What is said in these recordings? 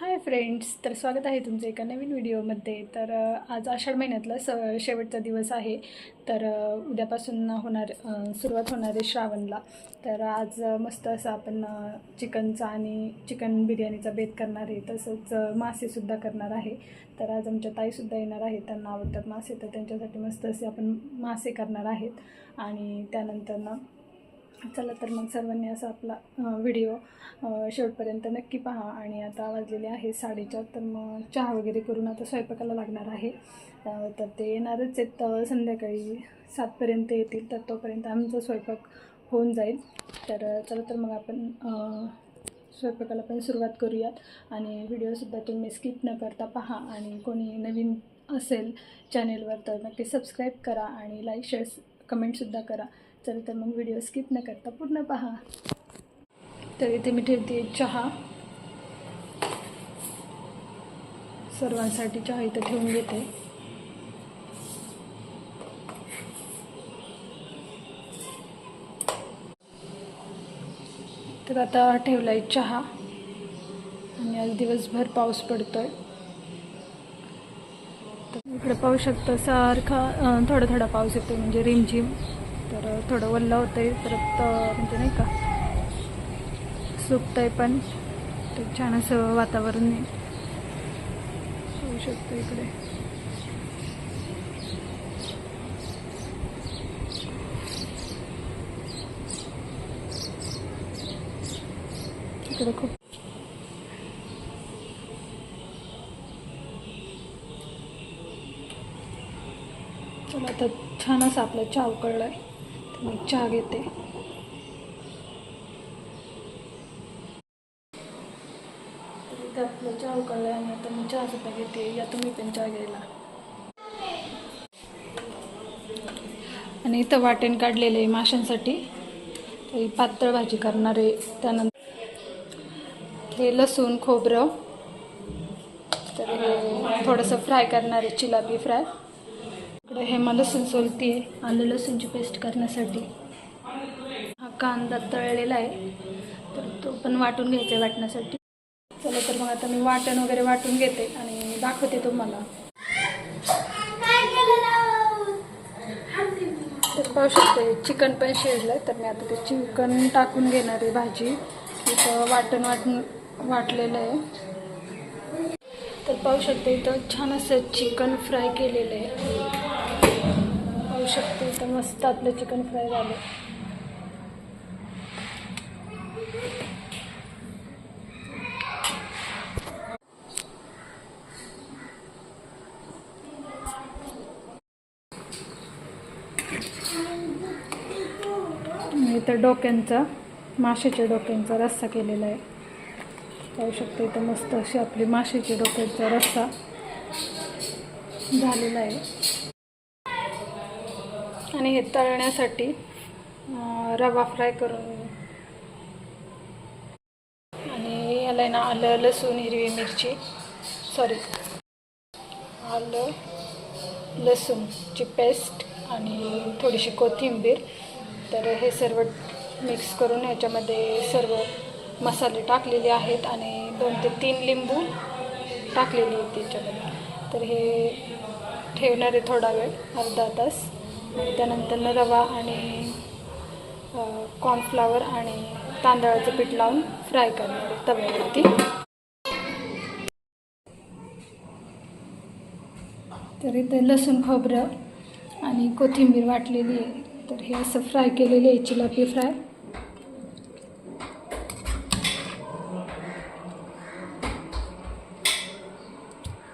Hi friends तर स्वागत आहे तुमचं एका नवीन व्हिडिओमध्ये. तर आज आषाढ महिन्यातला स शेवटचा दिवस आहे. तर उद्यापासून होणार सुरुवात होणार आहे श्रावणला. तर आज मस्त असं आपण चिकनचा आणि चिकन बिर्याणीचा बेत करणार आहे. तसंच मासेसुद्धा करणार आहे. तर आज आमच्या ताईसुद्धा येणार आहेत. त्यांना आवडतात मासे. तर त्यांच्यासाठी मस्त असे आपण मासे करणार आहेत. आणि त्यानंतर ना चला तर मग सर्वांनी असा आपला व्हिडिओ शेवटपर्यंत नक्की पहा. आणि आता वाजलेले आहे साडेचार तर मग चहा वगैरे करून आता स्वयंपाकाला लागणार आहे. तर ते येणारच आहेत. संध्याकाळी सातपर्यंत येतील तर तोपर्यंत आमचा स्वयंपाक होऊन जाईल. तर चला तर मग आपण स्वयंपाकाला पण सुरुवात करूयात. आणि व्हिडिओसुद्धा तुम्ही स्किप न करता पहा. आणि कोणी नवीन असेल चॅनेलवर तर नक्की सबस्क्राईब करा. आणि लाईक शेअर कमेंटसुद्धा करा. चल तर मग व्हिडिओ स्किप न करता पूर्ण पहा. तर इथे मी ठेवते चहा. सर्वांसाठी चहा इथं ठेवून घेते. तर आता ठेवला आहे चहा. आणि आज दिवसभर पाऊस पडतोय. तर इकडे पाहू शकता सारखा थोडा थोडा पाऊस येतो म्हणजे रिमझिम. तर थोडं वल्ल होतं आहे परत म्हणजे नाही का सुकतं आहे पण. ते छान असं वातावरण आहे. पाहू शकतो इकडे. इकडे खूप चला आता छान असं आपला चाव उकळला आहे मी चहा घेते. आपला चहा उकळला आणि आता मी चहा सुद्धा घेते या तुम्ही पण चहा घ्यायला. आणि इथं वाटेण काढलेलं आहे माशांसाठी पातळ भाजी करणार आहे त्यानंतर हे लसूण खोबरं. तर हे थोडंसं फ्राय करणार आहे चिलापी फ्राय इकडे हे मला लसूण सोलती आहे आलं लसूणची पेस्ट करण्यासाठी. हा कांदा तळलेला आहे तर तो पण वाटून घ्यायचा आहे वाटण्यासाठी. चला तर मग आता मी वाटण वगैरे वाटून घेते आणि दाखवते तुम्हाला. तर पाहू शकते चिकन पण शिजलं आहे तर मी आता ते चिकन टाकून घेणार आहे भाजी. तिथं वाटण वाटून वाटलेलं आहे. तर पाहू शकते इथं छान असं चिकन फ्राय केलेलं आहे. पाहू शकते इथं मस्त आपलं चिकन फ्राय झालं. इथं डोक्यांचा माशाच्या डोक्यांचा रस्सा केलेला आहे. पाहू शकतो इथं मस्त अशी आपली माशाची डोक्याचा रस्सा झालेला आहे. आणि हे तळण्यासाठी रवा फ्राय करून आणि याला आहे ना आलं लसूण हिरवी मिरची सॉरी आलं लसूणची पेस्ट आणि थोडीशी कोथिंबीर. तर हे सर्व मिक्स करून ह्याच्यामध्ये सर्व मसाले टाकलेले आहेत आणि दोन ते तीन लिंबू टाकलेली आहेत त्याच्यामध्ये. तर हे ठेवणार आहे थोडा वेळ अर्धा तास. त्यानंतर रवा आणि कॉर्नफ्लावर आणि तांदळाचं पीठ लावून फ्राय करणार आहे तव्यावरती. तर इथे लसूण खोबरं आणि कोथिंबीर वाटलेली आहे. तर हे असं फ्राय केलेली आहे चिलापी फ्राय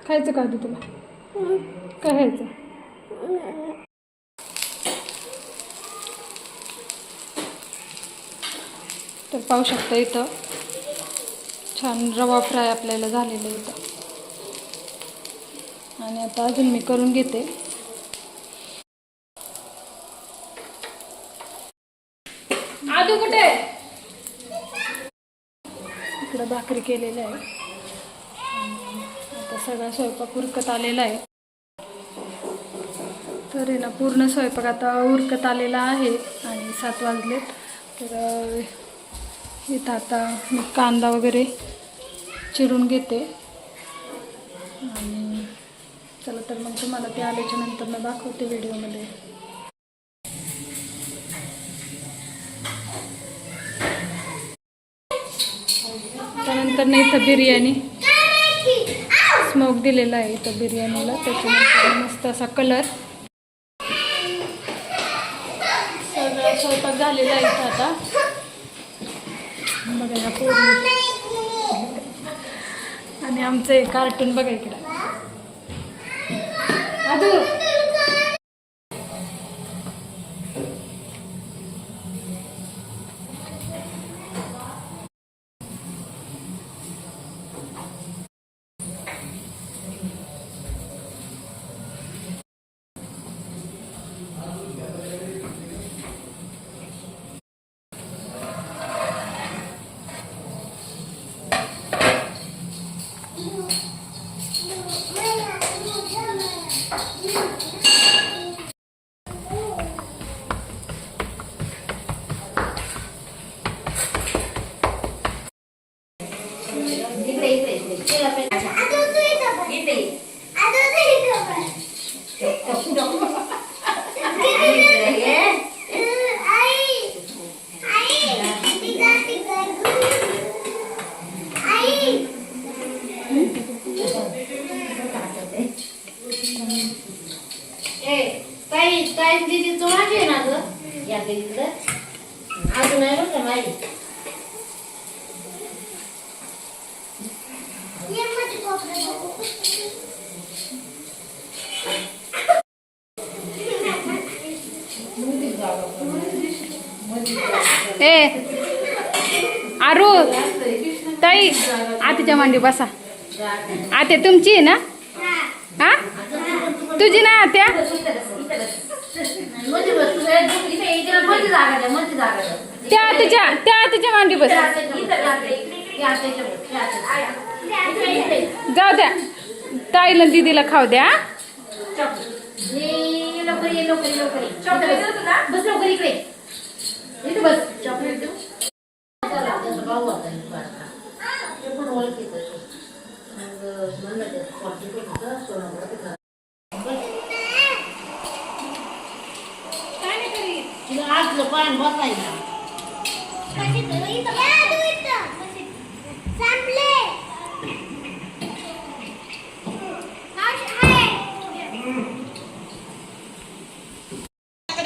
खायचं का तू तुला? काय खायचं? तर पाहू शकता इथं छान रवा फ्राय आपल्याला झालेलं इथं. आणि आता अजून मी करून घेते. आदू कुठे? इकडं भाकरी केलेली आहे सगळा स्वयंपाक उरकत आलेला आहे. तर आहे ना पूर्ण स्वयंपाक आता उरकत आलेला आहे आणि सात वाजलेत. तर इथं आता मी कांदा वगैरे चिरून घेते. आणि चला तर मग तुम्हाला ते आल्याच्यानंतर मी दाखवते व्हिडिओमध्ये. त्यानंतर नाही इथं बिर्याणी. स्मोक दिलेला आहे इथं बिर्याणीला. त्याच्यानंतर मस्त असा कलर सगळं स्वयंपाक झालेला आहे इथं आता. बघा या आणि आमचं एक कार्टून बघा इकडं इकडे इकडे तिला पण इकडे ये. इकडे ये. ए, ताई ताई दीदी तो माझी आहे ना ग या दीदीकडं अजून आहे बरं का माझी ए आरू ताई आतीच्या मांडी बसा. आते तुमची आहे ना? हा? तुझी ना आत्या? त्या आतीच्या त्या आतीच्या मांडी बस. जाऊ द्या. ताईला दीदीला खाऊ द्या लवकर ये लवकर ये लवकर ये चॉकलेट बस लवकर इकडे इथे बस चॉकलेट देऊ चला, त्याचा भाऊ होता एक बारका. ते पण ओळखीचं आहे. मग म्हणलं ते forty two होतं, सोनापुरात ते घरात. तिला आतलं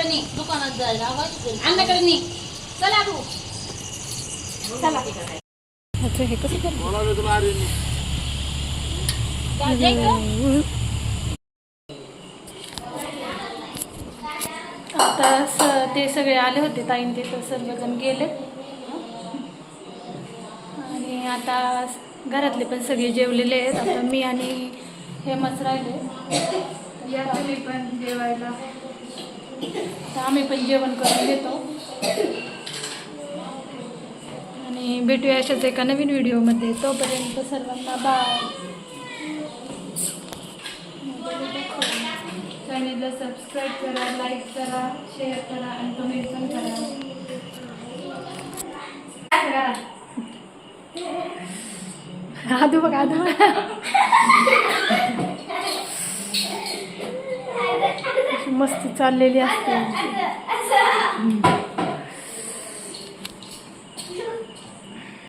पान बसायला दुकानात जायला आवाज अंगाकडे नी. चला तू अच्छा हे कसं? आता स- ते सगळे आले होते ताईन ते तर सर्वजण गेले. आणि आता घरातले पण सगळे जेवलेले आहेत. आता मी आणि हे मच राहिले. या तुम्ही पण जेवायला. तर आम्ही पण जेवण करून घेतो. आणि भेटूया अशाच एका नवीन व्हिडिओमध्ये. तोपर्यंत सर्वांना बाय चॅनेलला सबस्क्राईब करा लाईक करा शेअर करा आणि कमेंट पण करा. आधू बघा आधू बघ. अशी मस्ती चाललेली असते.